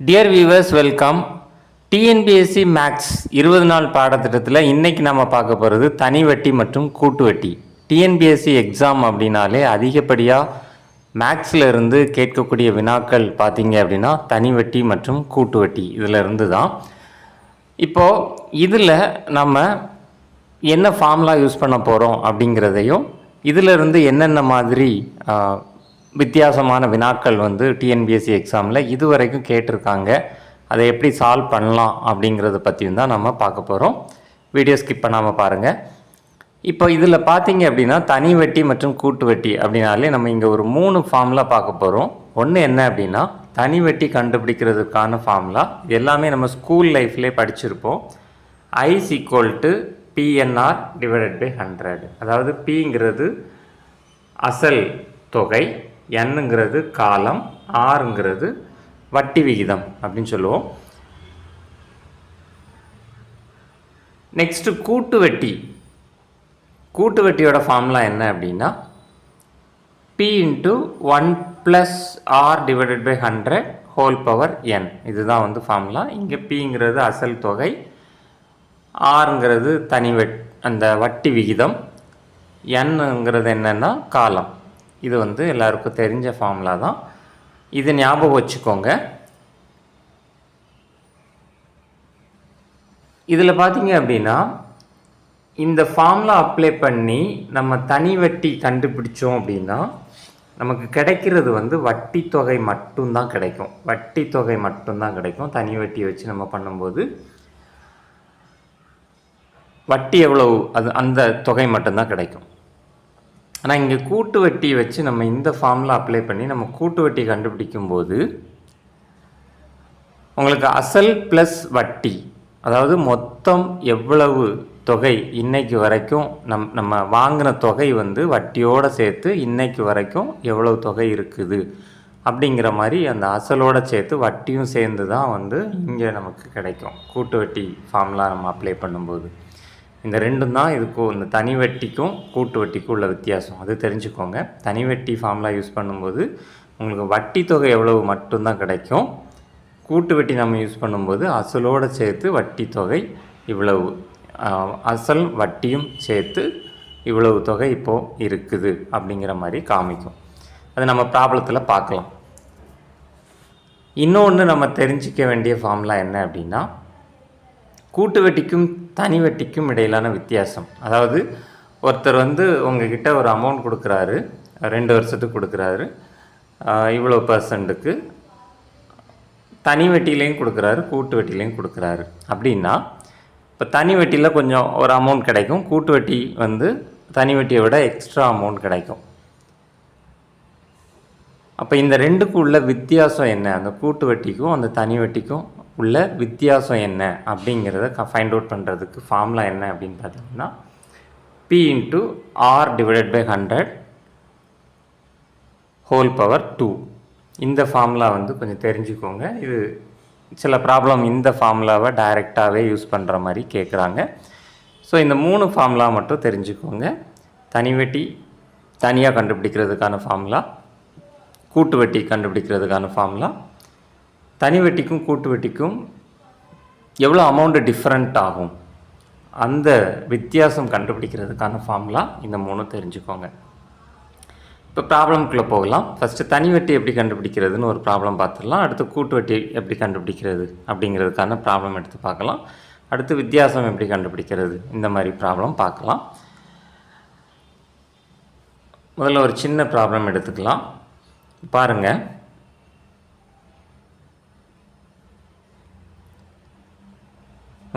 Dear viewers welcome TNPSC maths இருபது நாள் பாடத்திட்டத்தில் இன்றைக்கி நம்ம பார்க்க போகிறது தனி வட்டி மற்றும் கூட்டு வட்டி. டிஎன்பிஎஸ்சி எக்ஸாம் அப்படின்னாலே அதிகப்படியாக மேக்ஸில் இருந்து கேட்கக்கூடிய வினாக்கள் பார்த்தீங்க அப்படின்னா தனி வட்டி மற்றும் கூட்டு வட்டி இதில் இருந்து தான் இப்போது இதில் நம்ம என்ன ஃபார்முலா யூஸ் பண்ண போகிறோம் அப்படிங்கிறதையும் இதிலிருந்து என்னென்ன மாதிரி வித்தியாசமான வினாக்கள் வந்து டிஎன்பிஎஸ்சி எக்ஸாமில் இதுவரைக்கும் கேட்டிருக்காங்க. அதை எப்படி சால்வ் பண்ணலாம் அப்படிங்கிறத பற்றியும் தான் நம்ம பார்க்க போகிறோம் வீடியோ ஸ்கிப் பண்ணாமல் பாருங்கள் இப்போ இதில் பார்த்தீங்க அப்படின்னா தனி வட்டி மற்றும் கூட்டு வட்டி அப்படின்னாலே நம்ம இங்கே ஒரு மூணு ஃபார்முலா பார்க்க போகிறோம் ஒன்று என்ன அப்படின்னா தனி வட்டி கண்டுபிடிக்கிறதுக்கான ஃபார்முலா எல்லாமே நம்ம ஸ்கூல் லைஃப்லேயே படிச்சிருப்போம். I is equal to PNR divided by hundred அதாவது பிங்கிறது அசல் தொகை. என்னங்கிறது காலம் ஆறுங்கிறது வட்டி விகிதம் அப்படின்னு சொல்லுவோம். நெக்ஸ்ட்டு கூட்டு வட்டி. கூட்டு வட்டியோட ஃபார்முலா என்ன அப்படின்னா P into one plus R divided by hundred whole power N இதுதான் வந்து ஃபார்முலா இங்கே பிங்கிறது அசல் தொகை ஆறுங்கிறது தனி வட் அந்த வட்டி விகிதம் என்னுங்கிறது என்னென்னா காலம். இது வந்து எல்லாருக்கும் தெரிஞ்ச ஃபார்முலா தான். இது ஞாபகம் வச்சுக்கோங்க. இதில் பார்த்தீங்க அப்படின்னா இந்த ஃபார்முலா அப்ளை பண்ணி நம்ம தனி வட்டி கண்டுபிடிச்சோம் அப்படின்னா நமக்கு கிடைக்கிறது வந்து வட்டி தொகை மட்டும்தான் கிடைக்கும். வட்டி தொகை மட்டும்தான் கிடைக்கும். தனி வட்டியை வச்சு நம்ம பண்ணும்போது வட்டி எவ்வளவு அது அந்த தொகை மட்டும்தான் கிடைக்கும். ஆனால் இங்கே கூட்டு வட்டி வச்சு நம்ம இந்த ஃபார்மில் அப்ளை பண்ணி நம்ம கூட்டு வட்டி கண்டுபிடிக்கும் போது உங்களுக்கு அசல் ப்ளஸ் வட்டி அதாவது மொத்தம் எவ்வளவு தொகை இன்னைக்கு வரைக்கும் நம் நம்ம வாங்கின தொகை வந்து வட்டியோடு சேர்த்து இன்னைக்கு வரைக்கும் எவ்வளவு தொகை இருக்குது. அப்படிங்கிற மாதிரி அந்த அசலோடு சேர்த்து வட்டியும் சேர்ந்து தான் வந்து இங்கே நமக்கு கிடைக்கும். கூட்டு வட்டி ஃபார்ம்லாம் நம்ம அப்ளை பண்ணும்போது. இந்த ரெண்டும் தான் இதுக்கும் இந்த தனி வட்டிக்கும் கூட்டு வட்டிக்கும் உள்ள வித்தியாசம். அது தெரிஞ்சுக்கோங்க. தனி வட்டி ஃபார்முலா யூஸ் பண்ணும்போது உங்களுக்கு வட்டி தொகை எவ்வளவு மட்டும்தான் கிடைக்கும். கூட்டு வட்டி நம்ம யூஸ் பண்ணும்போது அசலோடு சேர்த்து வட்டி தொகை இவ்வளவு. அசல் வட்டியும் சேர்த்து இவ்வளவு தொகை இப்போது இருக்குது அப்படிங்கிற மாதிரி காமிக்கும். அது நம்ம ப்ராப்ளத்தில் பார்க்கலாம். இன்னொன்று நம்ம தெரிஞ்சிக்க வேண்டிய ஃபார்ம்லாம் என்ன அப்படின்னா கூட்டு வட்டிக்கும் தனி வட்டிக்கும் இடையிலான வித்தியாசம். அதாவது ஒருத்தர் வந்து உங்ககிட்ட ஒரு அமௌண்ட் கொடுக்குறாரு. ரெண்டு வருஷத்துக்கு கொடுக்குறாரு. இவ்வளோ பர்சன்ட்டுக்கு தனி வட்டியிலையும் கொடுக்குறாரு கூட்டு வட்டியிலையும் கொடுக்குறாரு. அப்படின்னா இப்போ தனி வட்டியில் கொஞ்சம் ஒரு அமௌண்ட் கிடைக்கும். கூட்டு வட்டி வந்து தனி வட்டியை விட எக்ஸ்ட்ரா அமௌண்ட் கிடைக்கும். அப்போ இந்த ரெண்டுக்கும் உள்ள வித்தியாசம் என்ன? அந்த கூட்டு வட்டிக்கும் அந்த தனி வட்டிக்கும் உள்ள வித்தியாசம் என்ன அப்படிங்கிறத ஃபைண்ட் அவுட் பண்ணுறதுக்கு ஃபார்முலா என்ன அப்படின்னு பார்த்தீங்கன்னா P into R divided by hundred whole power two இந்த ஃபார்முலா வந்து கொஞ்சம் தெரிஞ்சுக்கோங்க. இது சில ப்ராப்ளம் இந்த ஃபார்முலாவை டைரெக்டாகவே யூஸ் பண்ணுற மாதிரி கேட்குறாங்க ஸோ இந்த மூணு ஃபார்முலா மட்டும் தெரிஞ்சுக்கோங்க. தனி வட்டி தனியாக கண்டுபிடிக்கிறதுக்கான ஃபார்முலா கூட்டு வட்டி கண்டுபிடிக்கிறதுக்கான ஃபார்முலா தனி வட்டிக்கும் கூட்டு வட்டிக்கும் எவ்வளோ அமௌண்ட்டு டிஃப்ரெண்ட் ஆகும்? அந்த வித்தியாசம் கண்டுபிடிக்கிறதுக்கான ஃபார்முலா இந்த மூணு தெரிஞ்சுக்கோங்க. இப்போ ப்ராப்ளம்குள்ளே போகலாம். ஃபஸ்ட்டு தனி வட்டி எப்படி கண்டுபிடிக்கிறதுன்னு ஒரு ப்ராப்ளம் பார்த்துடலாம். அடுத்து கூட்டு வட்டி எப்படி கண்டுபிடிக்கிறது அப்படிங்கிறதுக்கான ப்ராப்ளம் எடுத்து பார்க்கலாம். அடுத்து வித்தியாசம் எப்படி கண்டுபிடிக்கிறது? இந்த மாதிரி ப்ராப்ளம் பார்க்கலாம். முதல்ல ஒரு சின்ன ப்ராப்ளம் எடுத்துக்கலாம். பாருங்கள்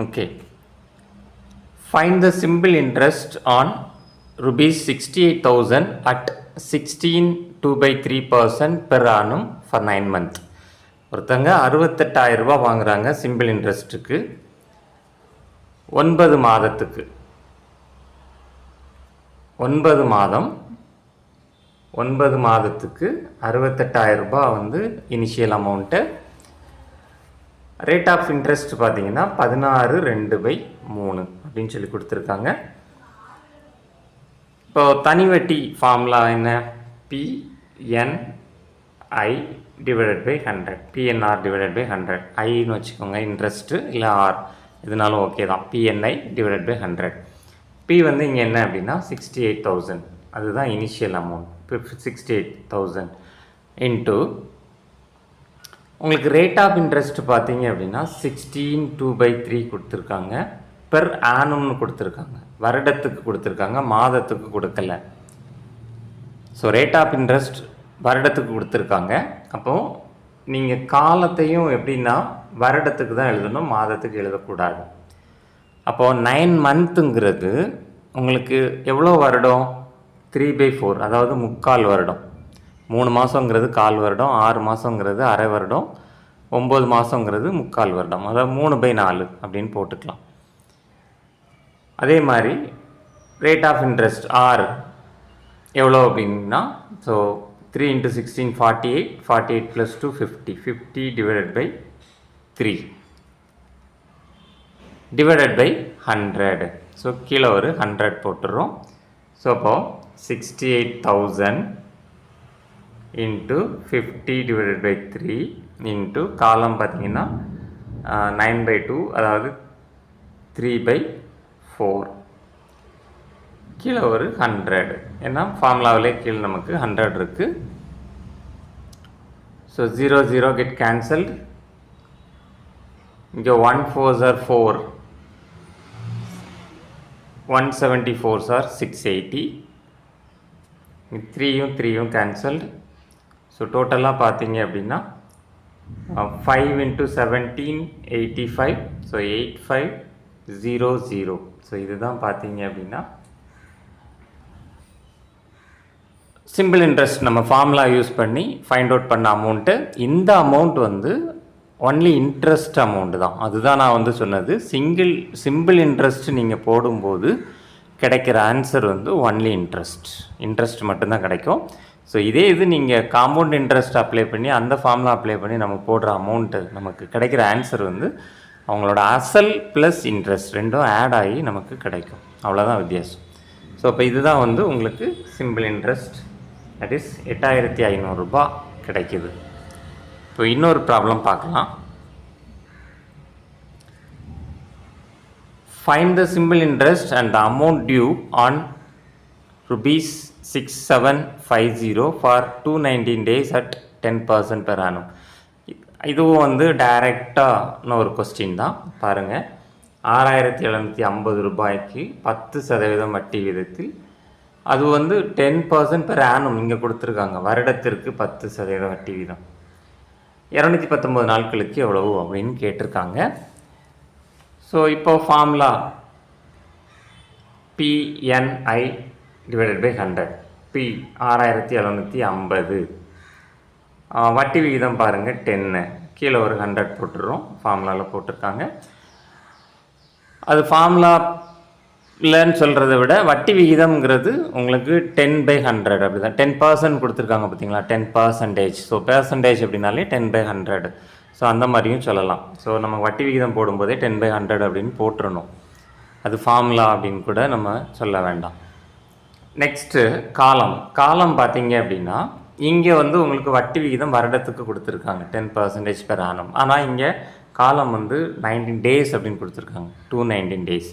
okay Find the simple interest on rupees 68,000 at 16 2 by 3 percent per annum for 9 month. ஒருத்தங்க அறுபத்தெட்டாயிரம் ரூபாய் வாங்குறாங்க சிம்பிள் இன்ட்ரெஸ்ட்டுக்கு ஒன்பது மாதத்துக்கு. ஒன்பது மாதம். ஒன்பது மாதத்துக்கு அறுபத்தெட்டாயிரம் ரூபாய் வந்து இனிஷியல் அமௌண்ட்டை ரேட் ஆஃப் இன்ட்ரெஸ்ட் பார்த்தீங்கன்னா பதினாறு ரெண்டு பை மூணு அப்படின்னு சொல்லி கொடுத்துருக்காங்க. இப்போ தனி வட்டி ஃபார்முலா என்ன? PNI I divided by hundred PNR divided by hundred ஐன்னு வச்சுக்கோங்க இன்ட்ரெஸ்ட்டு இல்லை ஆர் இதனாலும் ஓகே தான். PNI divided by hundred P வந்து இங்கே என்ன அப்படின்னா சிக்ஸ்டி எயிட் தௌசண்ட் அதுதான் initial amount sixty eight thousand into உங்களுக்கு ரேட் ஆஃப் இன்ட்ரெஸ்ட் பார்த்தீங்க அப்படின்னா சிக்ஸ்டீன் டூ பை த்ரீ கொடுத்துருக்காங்க. பெர் ஆனம்னு கொடுத்துருக்காங்க. வருடத்துக்கு கொடுத்துருக்காங்க மாதத்துக்கு கொடுக்கல. ஸோ ரேட் ஆஃப் இன்ட்ரெஸ்ட் வருடத்துக்கு கொடுத்துருக்காங்க. அப்போது நீங்கள் காலத்தையும் எப்படின்னா வருடத்துக்கு தான் எழுதணும் மாதத்துக்கு எழுதக்கூடாது. அப்போது நைன் மந்த்துங்கிறது உங்களுக்கு எவ்வளோ வருடம்? த்ரீ பை ஃபோர் அதாவது முக்கால் வருடம். மூணு மாதங்கிறது கால் வருடம் ஆறு மாதங்கிறது அரை வருடம் ஒம்பது மாதங்கிறது முக்கால் வருடம். அதாவது மூணு பை நாலு அப்படின்னு போட்டுக்கலாம். அதே மாதிரி ரேட் ஆஃப் இன்ட்ரெஸ்ட் ஆர் எவ்வளோ அப்படின்னா so three into sixteen forty eight forty eight plus two fifty fifty divided by three divided by hundred so கீழே ஒரு ஹண்ட்ரட் போட்டுடுறோம் ஸோ அப்போது sixty eight thousand into fifty divided by three into காலம் பார்த்தீங்கன்னா nine by two அதாவது three by four கீழே ஒரு hundred ஏன்னா ஃபார்முலாவிலே கீழே நமக்கு ஹண்ட்ரட் இருக்குது so zero zero get cancelled இங்கே one four sir four one seventy four sir six eighty த்ரீயும் த்ரீயும் கேன்சல்டு ஸோ டோட்டலாக பார்த்தீங்க அப்படின்னா five into seventeen eighty five so eight five zero zero so இதுதான் பார்த்தீங்க அப்படின்னா சிம்பிள் இன்ட்ரெஸ்ட் நம்ம ஃபார்முலா யூஸ் பண்ணி ஃபைண்ட் அவுட் பண்ண அமௌண்ட்டு இந்த அமௌண்ட் வந்து ஒன்லி இன்ட்ரெஸ்ட் அமௌண்ட்டு தான். அதுதான் நான் வந்து சொன்னது. சிங்கிள் சிம்பிள் இன்ட்ரெஸ்ட் நீங்கள் போடும்போது கிடைக்கிற ஆன்சர் வந்து ஒன்லி இன்ட்ரெஸ்ட் இன்ட்ரெஸ்ட் மட்டும்தான் கிடைக்கும். ஸோ இதே இது நீங்கள் காம்பவுண்ட் இன்ட்ரெஸ்ட் அப்ளை பண்ணி அந்த ஃபார்மில் அப்ளை பண்ணி நம்ம போடுற அமௌண்ட்டு நமக்கு கிடைக்கிற ஆன்சர் வந்து அவங்களோட அசல் ப்ளஸ் இன்ட்ரெஸ்ட் ரெண்டும் ஆட் ஆகி நமக்கு கிடைக்கும். அவ்வளோதான் வித்தியாசம். ஸோ இப்போ இதுதான் வந்து உங்களுக்கு சிம்பிள் இன்ட்ரெஸ்ட் தட் இஸ் எட்டாயிரத்தி ஐநூறுரூபா கிடைக்குது. இப்போ இன்னொரு ப்ராப்ளம் பார்க்கலாம். Find the simple interest and the amount due on rupees six seven five zero for two nineteen days at ten percent per annum இதுவும் வந்து டைரெக்டான ஒரு கொஸ்டின் தான். பாருங்கள் ஆறாயிரத்தி எழுநூற்றி ஐம்பது ரூபாய்க்கு பத்து சதவீதம் வட்டி விதத்தில் அது வந்து டென் பர்சன்ட் பெர் ஆனும் இங்கே கொடுத்துருக்காங்க. வருடத்திற்கு பத்து சதவீதம் வட்டி வீதம் இரநூத்தி பத்தொம்பது நாட்களுக்கு எவ்வளவு அப்படின்னு கேட்டிருக்காங்க. ஸோ இப்போ formula PNI divided by hundred P ஆறாயிரத்தி எழுநூற்றி ஐம்பது. வட்டி விகிதம் பாருங்கள் டென்னு கீழே ஒரு ஹண்ட்ரட் போட்டுடுறோம் ஃபார்முலாவில் போட்டிருக்காங்க. அது ஃபார்முலா இல்லைன்னு சொல்கிறத விட வட்டி விகிதம்ங்கிறது உங்களுக்கு டென் பை ஹண்ட்ரட் அப்படி தான் டென் பர்சன்ட் கொடுத்துருக்காங்க பார்த்தீங்களா டென் பர்சன்டேஜ் ஸோ பர்சன்டேஜ் அப்படின்னாலே டென் பை ஹண்ட்ரட் ஸோ அந்த மாதிரியும் சொல்லலாம். ஸோ நம்ம வட்டி விகிதம் போடும்போதே டென் பை ஹண்ட்ரட் அப்படின்னு போட்டுருணும் அது ஃபார்முலா அப்படின்னு கூட நம்ம சொல்ல வேண்டாம். நெக்ஸ்ட்டு காலம். காலம் பார்த்தீங்க அப்படின்னா இங்கே வந்து உங்களுக்கு வட்டி விகிதம் வருடத்துக்கு கொடுத்துருக்காங்க. டென் பர்சன்டேஜ் பெர் ஆனம் ஆனால் இங்கே காலம் வந்து நைன்டீன் டேஸ் அப்படின்னு கொடுத்துருக்காங்க. டூ நைன்டீன் டேஸ்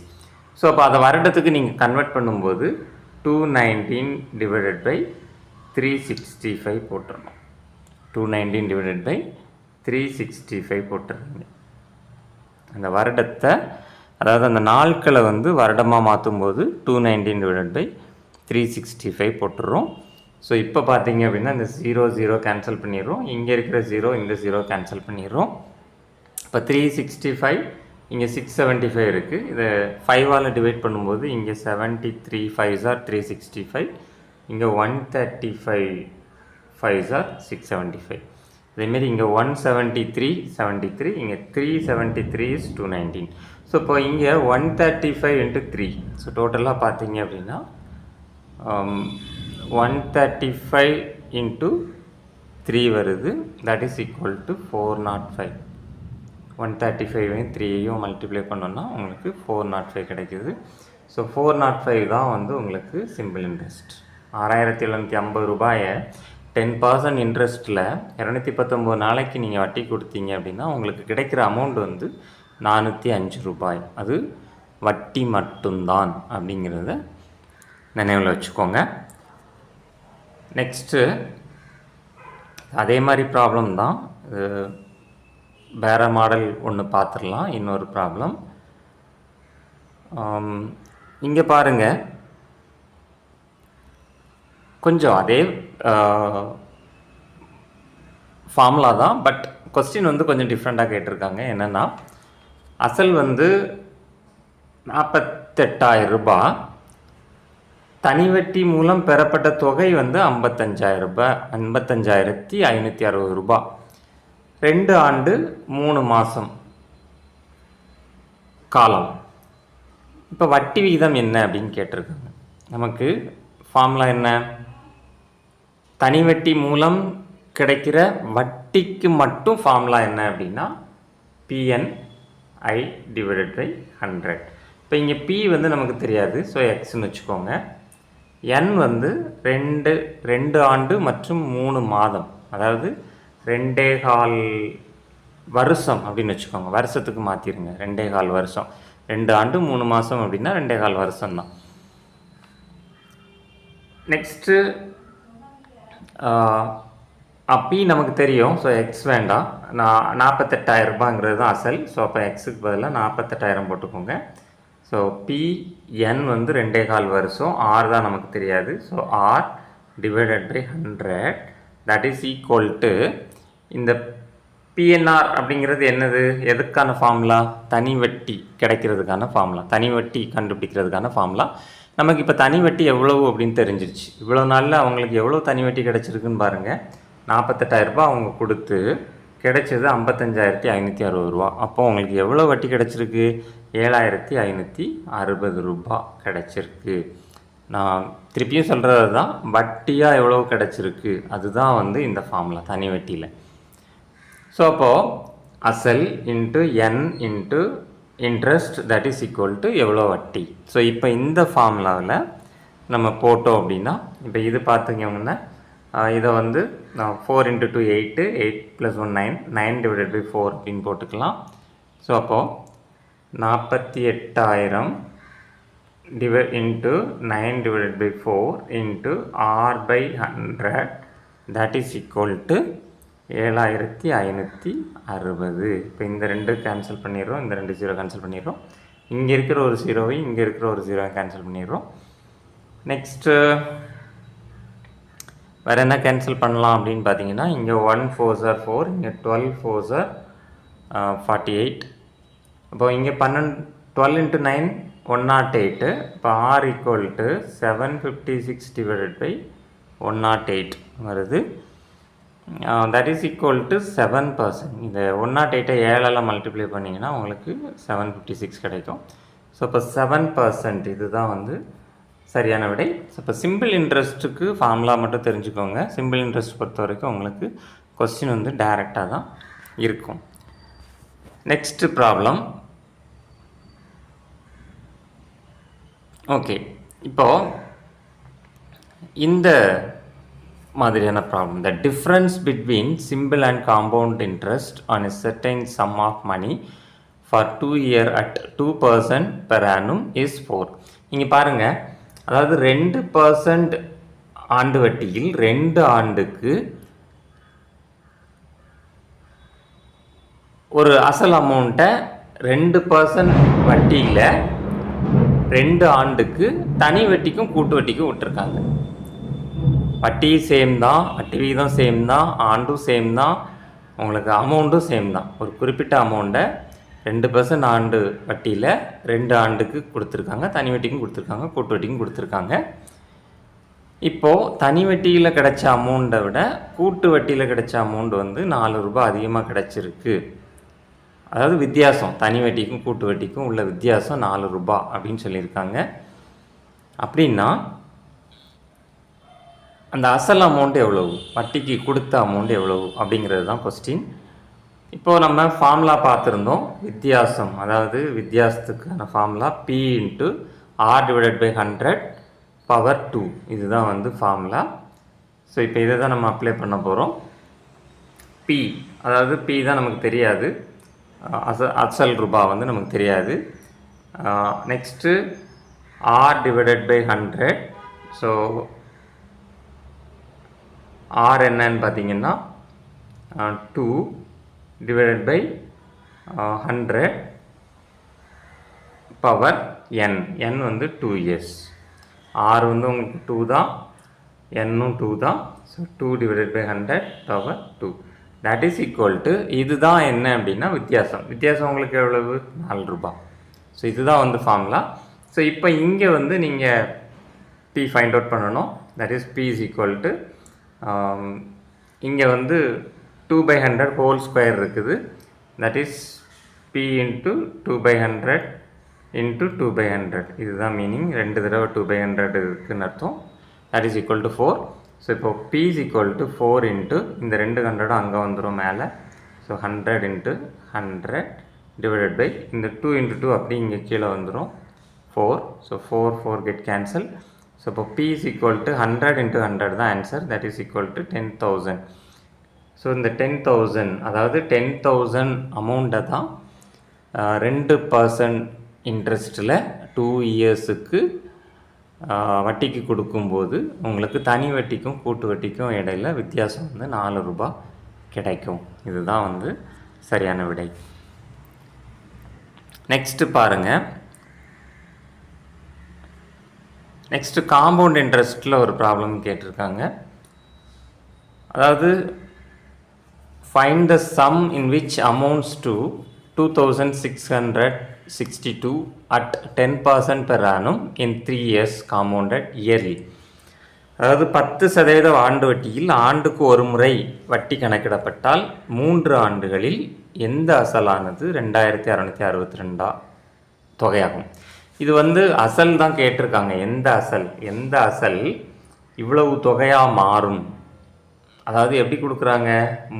ஸோ அப்போ அதை வருடத்துக்கு நீங்கள் கன்வெர்ட் பண்ணும்போது two nineteen divided by three sixty five போட்டுடணும் two nineteen divided by three sixty five போட்டுருங்க அந்த வருடத்தை அதாவது அந்த நாட்களை வந்து வருடமாக மாற்றும்போது two nineteen divided by three sixty five போட்டுடுறோம் so இப்போ பார்த்தீங்க அப்படின்னா இந்த ஜீரோ ஜீரோ கேன்சல் பண்ணிடுறோம். இங்கே இருக்கிற ஜீரோ இந்த ஜீரோ கேன்சல் பண்ணிடுறோம். இப்போ த்ரீ சிக்ஸ்டி ஃபைவ் இங்கே சிக்ஸ் செவன்ட்டி ஃபைவ் இருக்குது இதை ஃபைவால் டிவைட் பண்ணும்போது இங்கே seventy three five R three sixty five இங்கே one thirty five five R six seventy five அதேமாரி இங்கே one seventy three seventy three இங்கே three seventy three is two nineteen so இப்போ இங்கே one thirty five into three so டோட்டலாக பார்த்தீங்க அப்படின்னா one thirty five into three வருது. That is equal to four nought five one thirty ஃபைவையும் த்ரீயையும் multiply பண்ணோன்னா உங்களுக்கு ஃபோர் நாட் ஃபைவ் கிடைக்கிது. ஸோ ஃபோர் நாட் ஃபைவ் தான் வந்து உங்களுக்கு சிம்பிள் இன்ட்ரெஸ்ட் ஆறாயிரத்தி எழுநூற்றி ஐம்பது ரூபாயை டென் பர்சன்ட் இன்ட்ரெஸ்ட்டில் இரநூத்தி பத்தொம்போது நாளைக்கு நீங்கள் வட்டி கொடுத்தீங்க அப்படின்னா உங்களுக்கு கிடைக்கிற அமௌண்ட் வந்து நானூற்றி அஞ்சு ரூபாய். அது வட்டி மட்டும்தான் அப்படிங்கிறத நினைவில் வச்சுக்கோங்க. நெக்ஸ்ட்டு அதே மாதிரி ப்ராப்ளம் தான். இது வேறு மாடல் ஒன்று பார்த்துடலாம் இன்னொரு ப்ராப்ளம் இங்கே பாருங்கள் கொஞ்சம் அதே ஃபார்முலா தான். பட் கொஸ்டின் வந்து கொஞ்சம் டிஃப்ரெண்ட்டாக கேட்டிருக்காங்க. என்னென்னா அசல் வந்து நாற்பத்தெட்டாயிரம் ரூபாய். தனி வட்டி மூலம் பெறப்பட்ட தொகை வந்து ஐம்பத்தஞ்சாயிரம் ரூபாய் ஐம்பத்தஞ்சாயிரத்தி ஐநூற்றி அறுபது ரூபாய். ரெண்டு ஆண்டு மூணு மாதம் காலம். இப்போ வட்டி விகிதம் என்ன அப்படின்னு கேட்டிருக்காங்க. நமக்கு ஃபார்முலா என்ன? தனி வட்டி மூலம் கிடைக்கிற வட்டிக்கு மட்டும் ஃபார்முலா என்ன அப்படின்னா PN I divided by hundred இப்போ இங்கே பி வந்து நமக்கு தெரியாது. ஸோ எக்ஸ்னு வச்சுக்கோங்க. என் வந்து ரெண்டு ரெண்டு ஆண்டு மற்றும் மூணு மாதம். அதாவது ரெண்டே கால் வருஷம் அப்படின்னு வச்சுக்கோங்க. வருஷத்துக்கு மாற்றிடுங்க ரெண்டே கால் வருஷம். ரெண்டு ஆண்டு மூணு மாதம் அப்படின்னா ரெண்டே கால் வருஷம்தான். நெக்ஸ்ட்டு அப்பி நமக்கு தெரியும். ஸோ எக்ஸ் வேண்டாம். நான் நாற்பத்தெட்டாயிரம் ரூபாங்கிறது தான் அசல். ஸோ அப்போ எக்ஸுக்கு பதிலாக நாற்பத்தெட்டாயிரம் போட்டுக்கோங்க. ஸோ பிஎன் வந்து ரெண்டே கால் வருஷம். ஆர் தான் நமக்கு தெரியாது. So R divided by hundred that is equal to இந்த பிஎன்ஆர் அப்படிங்கிறது என்னது? எதுக்கான ஃபார்முலா தனி வட்டி கிடைக்கிறதுக்கான ஃபார்முலா தனி வட்டி கண்டுபிடிக்கிறதுக்கான ஃபார்முலா நமக்கு இப்போ தனி வட்டி எவ்வளவு அப்படின்னு தெரிஞ்சிருச்சு. இவ்வளோ நாளில் அவங்களுக்கு எவ்வளோ தனி வட்டி கிடச்சிருக்குன்னு பாருங்கள் நாற்பத்தெட்டாயிரரூபா அவங்க கொடுத்து கிடைச்சது ஐம்பத்தஞ்சாயிரத்தி ஐநூற்றி அறுபது ரூபா. அப்போ உங்களுக்கு எவ்வளோ வட்டி கிடச்சிருக்கு? ஏழாயிரத்தி ஐநூற்றி அறுபது ரூபா கிடச்சிருக்கு. நான் திருப்பியும் சொல்கிறது தான் வட்டியாக எவ்வளோ கிடச்சிருக்கு? அதுதான் வந்து இந்த ஃபார்மில் தனி வட்டியில். ஸோ அப்போது அசல் into N into interest that is equal to எவ்வளோ வட்டி? ஸோ இப்போ இந்த ஃபார்முலாவில் நம்ம போட்டோம் அப்படின்னா இப்போ இது பார்த்துக்கோங்கன்னா இதை வந்து நான் four into two eight eight plus one nine nine divided by four அப்படின்னு போட்டுக்கலாம். ஸோ அப்போது நாற்பத்தி எட்டாயிரம் டிவை into nine divided by four into R by hundred that is equal to ஏழாயிரத்தி ஐநூற்றி அறுபது. இப்போ இந்த ரெண்டு கேன்சல் பண்ணிடுறோம். இந்த ரெண்டு ஜீரோ கேன்சல் பண்ணிடுறோம். இங்கே இருக்கிற ஒரு ஜீரோவை இங்கே இருக்கிற ஒரு ஜீரோவை கேன்சல் பண்ணிடுறோம். நெக்ஸ்ட்டு வேறு என்ன கேன்சல் பண்ணலாம் அப்படின்னு பார்த்தீங்கன்னா இங்கே ஒன் ஃபோர் சார் ஃபோர் இங்கே twelve four sir forty eight இப்போ இங்கே பன்னெண்டு twelve into nine one nought eight இப்போ R equal to seven fifty six divided by one nought eight வருது. That is equal to seven percent இந்த one nought எயிட்டை ஏழெல்லாம் multiply பண்ணிங்கன்னா உங்களுக்கு செவன் ஃபிஃப்டி சிக்ஸ் கிடைக்கும். ஸோ இப்போ செவன் பர்சன்ட் இதுதான் வந்து சரியான விடை. ஸோ இப்போ சிம்பிள் இன்ட்ரெஸ்ட்டுக்கு ஃபார்முலா மட்டும் தெரிஞ்சுக்கோங்க. சிம்பிள் இன்ட்ரெஸ்ட் பொறுத்த வரைக்கும் உங்களுக்கு கொஸ்டின் வந்து டைரெக்டாக தான் இருக்கும். நெக்ஸ்ட்டு ப்ராப்ளம் ஓகே இப்போது இந்த மாதிரியான problem the difference between simple and compound interest on a certain sum of money for two year at two percent per annum is four நீங்கள் பாருங்கள் அதாவது ரெண்டு பர்சன்ட் ஆண்டு வட்டியில் ரெண்டு ஆண்டுக்கு ஒரு அசல் அமௌண்ட்டை ரெண்டு பர்சன்ட் வட்டியில் ரெண்டு ஆண்டுக்கு தனி வட்டிக்கும் கூட்டு வட்டிக்கும் விட்டுருக்காங்க. வட்டி சேம் தான் வட்டி விகிதம் சேம் தான் ஆண்டும் சேம் தான் உங்களுக்கு அமௌண்ட்டும் சேம் தான். ஒரு குறிப்பிட்ட அமௌண்ட்டை ரெண்டு பர்சன்ட் ஆண்டு வட்டியில் ரெண்டு ஆண்டுக்கு கொடுத்துருக்காங்க தனி வட்டிக்கும் கொடுத்துருக்காங்க கூட்டு வட்டிக்கும் கொடுத்துருக்காங்க. இப்போது தனி வட்டியில் கிடைச்ச அமௌண்ட்டை விட கூட்டு வட்டியில் கிடைச்ச அமௌண்ட் வந்து நாலு ரூபாய் அதிகமாக கிடச்சிருக்கு. அதாவது வித்தியாசம். தனி வட்டிக்கும் கூட்டு வட்டிக்கும் உள்ள வித்தியாசம் நாலு ரூபாய் அப்படின்னு சொல்லியிருக்காங்க. அப்படின்னா அந்த அசல் அமௌண்ட் எவ்வளவு? வட்டிக்கு கொடுத்த அமௌண்ட் எவ்வளவு? அப்படிங்கிறது தான் கொஸ்டின் இப்போது நம்ம ஃபார்முலா பார்த்துருந்தோம். வித்தியாசம். அதாவது வித்தியாசத்துக்கான formula P into R divided by hundred power two இதுதான் வந்து ஃபார்முலா ஸோ இப்போ இதை தான் நம்ம அப்ளை பண்ண போகிறோம் பி அதாவது பி தான் நமக்கு தெரியாது. அச அசல் ரூபா வந்து நமக்கு தெரியாது. Next R divided by hundred so R என்னன்னு பார்த்தீங்கன்னா two divided by hundred power N N வந்து டூ இயர்ஸ் ஆர் வந்து உங்களுக்கு டூ தான் என்னும் டூ தான். So two divided by hundred power two that is equal to இதுதான் என்ன அப்படின்னா வித்தியாசம். வித்தியாசம் உங்களுக்கு எவ்வளவு? நாலு ரூபாய் ஸோ இதுதான் வந்து ஃபார்முலா ஸோ இப்போ இங்கே வந்து நீங்கள் பி ஃபைண்ட் அவுட் பண்ணணும். That is P is equal to இங்கே வந்து two by hundred whole square இருக்குது. That is P into two by hundred into two by hundred இதுதான் மீனிங் ரெண்டு தடவை டூ பை ஹண்ட்ரட் இருக்குன்னு அர்த்தம். That is equal to four so இப்போ P is equal to four into இந்த ரெண்டு ஹண்ட்ரடும் அங்கே வந்துடும் மேலே. So hundred into hundred divided by இந்த டூ இன்ட்டு டூ அப்படி இங்கே கீழே வந்துடும் four so four four get cancel so இப்போ P is equal to hundred into hundred தான் answer that is equal to ten thousand so இந்த ten thousand அதாவது ten thousand அமௌண்ட்டை தான் ரெண்டு பர்சன்ட் இன்ட்ரெஸ்ட்டில் டூ இயர்ஸுக்கு வட்டிக்கு கொடுக்கும்போது உங்களுக்கு தனி வட்டிக்கும் கூட்டு வட்டிக்கும் இடையில வித்தியாசம் வந்து நாலு ரூபாய் கிடைக்கும். இதுதான் வந்து சரியான விடை. நெக்ஸ்ட்டு பாருங்கள் நெக்ஸ்ட்டு காம்பவுண்ட் இன்ட்ரெஸ்ட்டில் ஒரு ப்ராப்ளம் கேட்டிருக்காங்க. அதாவது find the sum in which amounts to two thousand six hundred sixty two at ten percent per annum in three years compounded yearly அதாவது பத்து சதவீத ஆண்டு வட்டியில் ஆண்டுக்கு ஒரு முறை வட்டி கணக்கிடப்பட்டால் மூன்று ஆண்டுகளில் எந்த அசலானது ரெண்டாயிரத்தி அறநூற்றி அறுபத்தி ரெண்டா தொகையாகும். இது வந்து அசல் தான் கேட்டிருக்காங்க. எந்த அசல்? எந்த அசல் இவ்வளவு தொகையாக மாறும்? அதாவது எப்படி கொடுக்குறாங்க?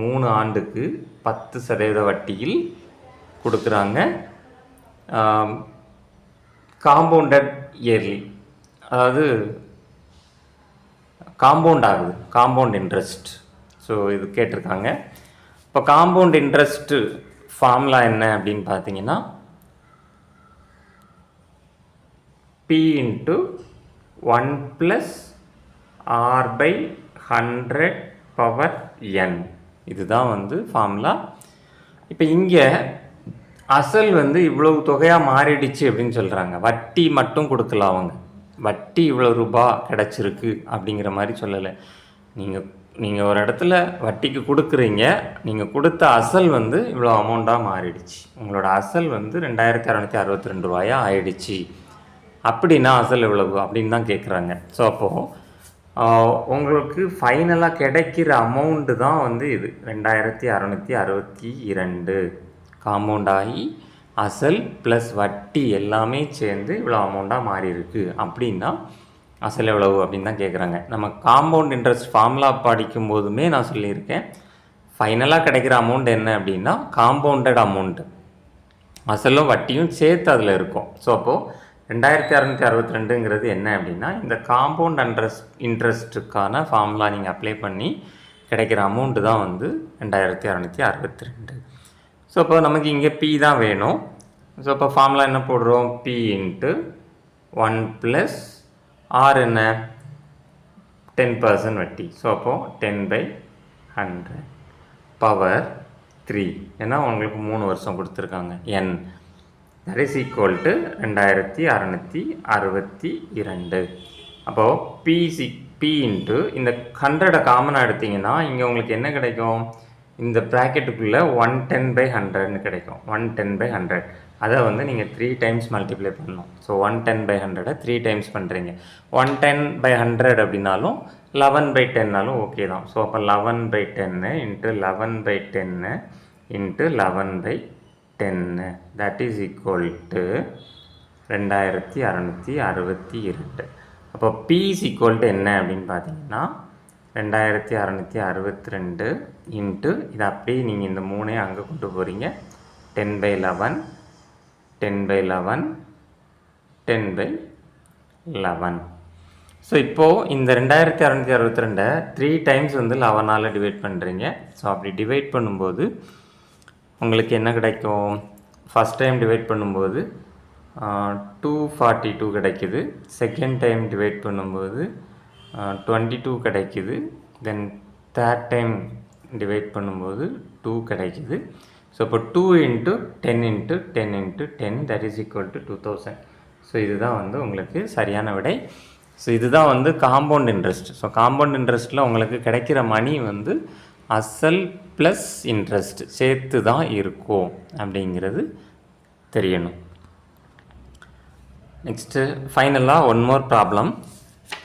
மூணு ஆண்டுக்கு பத்து சதவீத வட்டியில் கொடுக்குறாங்க. Compounded yearly. அதாவது காம்பவுண்ட் ஆகுது. Compound interest. ஸோ இது கேட்டிருக்காங்க. இப்போ காம்பவுண்ட் இன்ட்ரெஸ்ட்டு ஃபார்முலா என்ன அப்படின்னு பார்த்தீங்கன்னா P into one plus R by hundred power N இதுதான் வந்து ஃபார்முலா. இப்போ இங்கே அசல் வந்து இவ்வளவு தொகையாக மாறிடுச்சு அப்படின்னு சொல்கிறாங்க வட்டி மட்டும் கொடுக்கல அவங்க. வட்டி இவ்வளோ ரூபா கிடச்சிருக்கு அப்படிங்கிற மாதிரி சொல்லலை. நீங்கள் நீங்கள் ஒரு இடத்துல வட்டிக்கு கொடுக்குறீங்க. நீங்கள் கொடுத்த அசல் வந்து இவ்வளோ அமௌண்ட்டாக மாறிடுச்சு. உங்களோட அசல் வந்து ரெண்டாயிரத்தி அறநூற்றி அறுபத்தி ரெண்டு ரூபாயா ஆயிடுச்சு. அப்படின்னா அசல் எவ்வளவு அப்படின்னு தான் கேட்குறாங்க ஸோ அப்போது உங்களுக்கு ஃபைனலாக கிடைக்கிற அமௌண்ட்டு தான் வந்து இது. ரெண்டாயிரத்தி அறநூற்றி அறுபத்தி இரண்டு. காம்பவுண்ட் ஆகி அசல் ப்ளஸ் வட்டி எல்லாமே சேர்ந்து இவ்வளோ அமௌண்ட்டாக மாறியிருக்கு அப்படின்னா அசல் எவ்வளவு அப்படின்னு தான் கேட்குறாங்க நம்ம காம்பவுண்ட் இன்ட்ரெஸ்ட் ஃபார்முலா படிக்கும் போதுமே நான் சொல்லியிருக்கேன். ஃபைனலாக கிடைக்கிற அமௌண்ட் என்ன அப்படின்னா காம்பவுண்டட் அமௌண்ட்டு அசலும் வட்டியும் சேர்த்து அதில் இருக்கும். ஸோ அப்போது ரெண்டாயிரத்தி அறநூற்றி அறுபத்தி ரெண்டுங்கிறது என்ன அப்படின்னா இந்த காம்பவுண்ட் இன்ட்ரெஸ்ட் இன்ட்ரெஸ்ட்டுக்கான ஃபார்முலா நீங்கள் அப்ளை பண்ணி கிடைக்கிற அமௌண்ட்டு தான் வந்து ரெண்டாயிரத்தி அறநூற்றி அறுபத்தி ரெண்டு. ஸோ அப்போ நமக்கு இங்கே பி தான் வேணும். ஸோ அப்போ ஃபார்முலா என்ன போடுறோம்? P into one plus R என்ன? டென் பர்சன்ட் வட்டி. ஸோ அப்போது ten by hundred power three ஏன்னா உங்களுக்கு மூணு வருஷம் கொடுத்துருக்காங்க. N that is equal to ரெண்டாயிரத்தி அறநூற்றி அறுபத்தி இரண்டு. அப்போது பி சி பி இன்ட்டு இந்த ஹண்ட்ரடை காமனாக எடுத்தீங்கன்னா இங்கே உங்களுக்கு என்ன கிடைக்கும்? இந்த ப்ராக்கெட்டுக்குள்ளே ஒன் டென் பை ஹண்ட்ரட்னு கிடைக்கும். ஒன் டென் பை ஹண்ட்ரட் அதை வந்து நீங்கள் த்ரீ டைம்ஸ் மல்டிப்ளை பண்ணணும். ஸோ ஒன் டென் பை ஹண்ட்ரடை த்ரீ டைம்ஸ் பண்ணுறீங்க ஒன் டென் பை ஹண்ட்ரட் அப்படின்னாலும் லெவன் பை டென்னாலும் ஓகே தான். ஸோ அப்போ eleven by ten into eleven by ten into eleven by ten that is equal to ரெண்டாயிரத்தி அறநூற்றி அறுபத்தி இரண்டு. அப்போ பி இஸ் ஈக்குவல் டு என்ன அப்படின்னு பார்த்தீங்கன்னா ரெண்டாயிரத்தி அறநூற்றி அறுபத்தி ரெண்டு இன்ட்டு இது அப்படியே நீங்கள் இந்த மூணையும் அங்கே கொண்டு போகிறீங்க ten by eleven ten by eleven ten by eleven so இப்போது இந்த ரெண்டாயிரத்தி அறநூற்றி அறுபத்தி ரெண்டை த்ரீ டைம்ஸ் வந்து லெவனால் டிவைட் பண்ணுறீங்க ஸோ அப்படி டிவைட் பண்ணும்போது உங்களுக்கு என்ன கிடைக்கும்? ஃபஸ்ட் டைம் டிவைட் பண்ணும்போது டூ ஃபார்ட்டி டூ கிடைக்குது. செகண்ட் டைம் டிவைட் பண்ணும்போது டுவெண்ட்டி டூ கிடைக்குது. தென் தேர்ட் டைம் டிவைட் பண்ணும்போது டூ கிடைக்குது. ஸோ இப்போ two into ten into ten into ten that is equal to two thousand so இதுதான் வந்து உங்களுக்கு சரியான விடை. ஸோ இதுதான் வந்து காம்பவுண்ட் இன்ட்ரெஸ்ட் ஸோ காம்பவுண்ட் இன்ட்ரெஸ்ட்டில் உங்களுக்கு கிடைக்கிற மணி வந்து அசல் ப்ளஸ் இன்ட்ரெஸ்ட் சேர்த்து தான் இருக்கும் அப்படிங்கிறது தெரியணும். நெக்ஸ்ட்டு ஃபைனலாக ஒன் மோர் ப்ராப்ளம்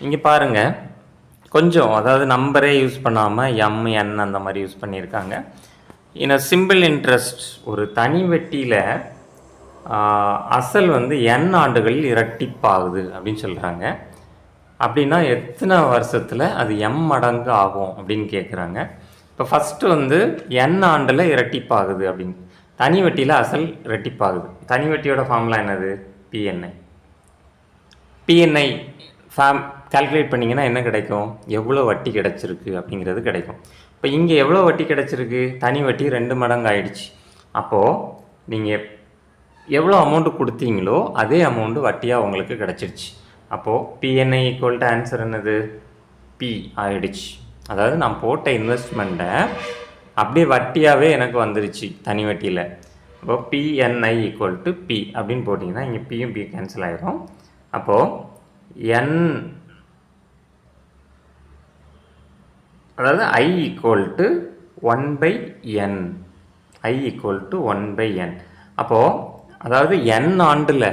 இங்கே பாருங்கள் கொஞ்சம் அதாவது நம்பரே யூஸ் பண்ணாமல் எம் என் அந்த மாதிரி யூஸ் பண்ணியிருக்காங்க. இன் சிம்பிள் இன்ட்ரெஸ்ட் ஒரு தனி வெட்டியில் அசல் வந்து என் ஆண்டுகளில் இரட்டிப்பாகுது அப்படின்னு சொல்கிறாங்க அப்படின்னா எத்தனை வருஷத்தில் அது எம் மடங்கு ஆகும் அப்படின்னு கேட்குறாங்க இப்போ ஃபஸ்ட்டு வந்து என் ஆண்டில் இரட்டிப்பாகுது அப்படின்னு. தனி வட்டியில் அசல் இரட்டிப்பாகுது. தனி வட்டியோட ஃபார்முலா என்னது? பிஎன்ஐ பிஎன்ஐ ஃபேம் கால்குலேட் பண்ணிங்கன்னா என்ன கிடைக்கும்? எவ்வளோ வட்டி கிடச்சிருக்கு அப்படிங்கிறது கிடைக்கும். இப்போ இங்கே எவ்வளோ வட்டி கிடச்சிருக்கு? தனி வட்டி ரெண்டு மடங்கு ஆயிடுச்சு. அப்போது நீங்கள் எவ்வளோ அமௌண்ட்டு கொடுத்தீங்களோ அதே அமௌண்ட்டு வட்டியாக உங்களுக்கு கிடச்சிருச்சு. அப்போது பிஎன்ஐ ஈக்குவல் டு ஆன்சர் என்னது? பி ஆயிடுச்சு. அதாவது நான் போட்ட இன்வெஸ்ட்மெண்ட்டை அப்படியே வட்டியாகவே எனக்கு வந்துருச்சு தனி வட்டியில். அப்போ பிஎன்ஐ ஈக்குவல் டு பி அப்படின்னு போட்டிங்கன்னா இங்கே பியும் பி கேன்சல் ஆகிடும் அப்போது என் அதாவது I equal to one by N I equal to one by N அப்போது அதாவது என் ஆண்டில்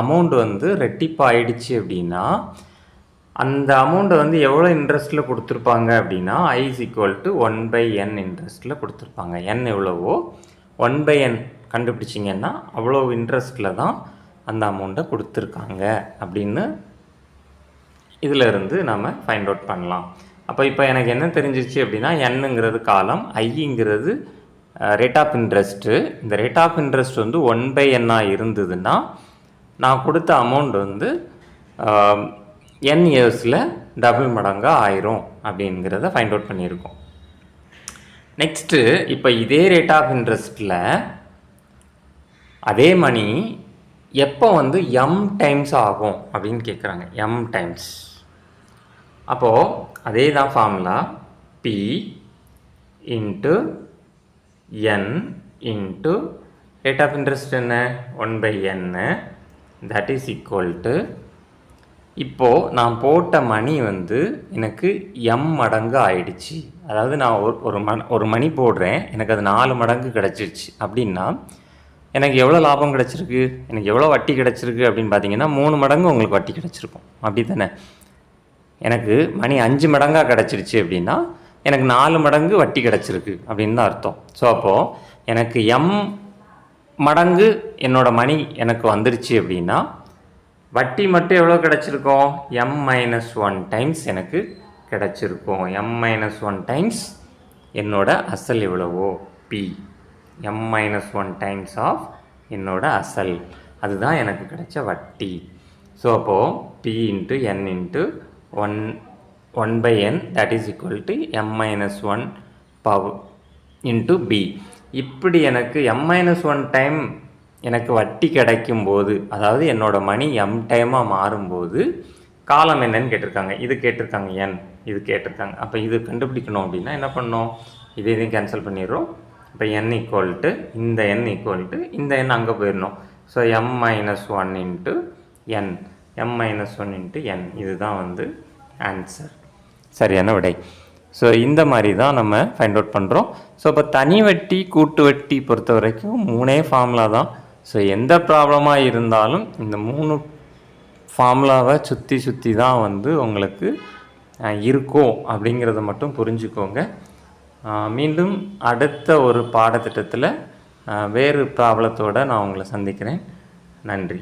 அமௌண்ட் வந்து ரெட்டிப்பாயிடுச்சு அப்படின்னா அந்த அமௌண்ட்டை வந்து எவ்வளோ இன்ட்ரெஸ்ட்டில் கொடுத்துருப்பாங்க அப்படின்னா I is equal to one by N இன்ட்ரெஸ்ட்டில் கொடுத்துருப்பாங்க. என் எவ்வளவோ ஒன் பை என் கண்டுபிடிச்சிங்கன்னா அவ்வளோ இன்ட்ரெஸ்ட்டில் தான் அந்த அமௌண்ட்டை கொடுத்துருக்காங்க அப்படின்னு இதில் இருந்து நம்ம ஃபைண்ட் அவுட் பண்ணலாம். அப்போ இப்போ எனக்கு என்ன தெரிஞ்சிச்சு அப்படின்னா என்னங்கிறது காலம் ஐங்கிறது ரேட் ஆஃப் இன்ட்ரெஸ்ட்டு இந்த ரேட் ஆஃப் இன்ட்ரெஸ்ட் வந்து ஒன் பை என்னாக இருந்ததுன்னா நான் கொடுத்த அமௌண்ட் வந்து என் இயர்ஸில் டபுள் மடங்காக ஆயிரும் அப்படிங்கிறத ஃபைண்ட் அவுட் பண்ணியிருக்கோம். நெக்ஸ்ட்டு இப்போ இதே ரேட் ஆஃப் இன்ட்ரெஸ்ட்டில் அதே மணி எப்போ வந்து எம் டைம்ஸ் ஆகும் அப்படின்னு கேட்குறாங்க எம் டைம்ஸ் அப்போது அதே தான் formula P into N into rate of interest என்ன? One by N that is equal to இப்போது நான் போட்ட மணி வந்து எனக்கு எம் மடங்கு ஆயிடுச்சு. அதாவது நான் ஒரு ஒரு மண் ஒரு மணி போடுறேன். எனக்கு அது நாலு மடங்கு கிடச்சிருச்சு. அப்படின்னா எனக்கு எவ்வளோ லாபம் கிடச்சிருக்கு? எனக்கு எவ்வளோ வட்டி கிடச்சிருக்கு அப்படின்னு பார்த்தீங்கன்னா மூணு மடங்கு உங்களுக்கு வட்டி கிடச்சிருக்கும். அப்படி தானே எனக்கு மணி அஞ்சு மடங்காக கிடச்சிருச்சு அப்படின்னா எனக்கு நாலு மடங்கு வட்டி கிடச்சிருக்கு அப்படின்னு தான் அர்த்தம். ஸோ அப்போது எனக்கு எம் மடங்கு என்னோடய மணி எனக்கு வந்துருச்சு அப்படின்னா வட்டி மட்டும் எவ்வளோ கிடச்சிருக்கும்? எம் மைனஸ் ஒன் டைம்ஸ் எனக்கு கிடச்சிருக்கும். எம் மைனஸ் ஒன் டைம்ஸ் என்னோட அசல் எவ்வளவோ? P M minus one times of என்னோட அசல். அதுதான் எனக்கு கிடைச்ச வட்டி. ஸோ அப்போது P into N into one one by N that is equal to M minus one bow into P இப்படி எனக்கு எம் மைனஸ் ஒன் டைம் எனக்கு வட்டி கிடைக்கும் போது அதாவது என்னோடய மணி எம் டைமாக மாறும்போது காலம் என்னன்னு கேட்டிருக்காங்க. இது கேட்டிருக்காங்க என் இது கேட்டிருக்காங்க. அப்போ இது கண்டுபிடிக்கணும் அப்படின்னா என்ன பண்ணோம் இது இதையும் கேன்சல் பண்ணிடுறோம். இப்போ என் ஈக்குவல் டு இந்த என் ஈக்குவல் டு இந்த எண் அங்கே போயிடணும். So M minus one into N M minus one into N இதுதான் வந்து ஆன்சர் சரியான விடை. ஸோ இந்த மாதிரி தான் நம்ம ஃபைண்ட் அவுட் பண்ணுறோம் ஸோ இப்போ தனி வட்டி கூட்டு வட்டி பொறுத்த வரைக்கும் மூணே ஃபார்முலா தான். ஸோ எந்த ப்ராப்ளமாக இருந்தாலும் இந்த மூணு ஃபார்முலாவை சுற்றி சுற்றி தான் வந்து உங்களுக்கு இருக்கோ இருக்கும் அப்படிங்கிறத மட்டும் புரிஞ்சுக்கோங்க. மீண்டும் அடுத்த ஒரு பாடத்திட்டத்தில் வேறு ப்ராப்ளத்தோடு நான் உங்களை சந்திக்கிறேன். நன்றி.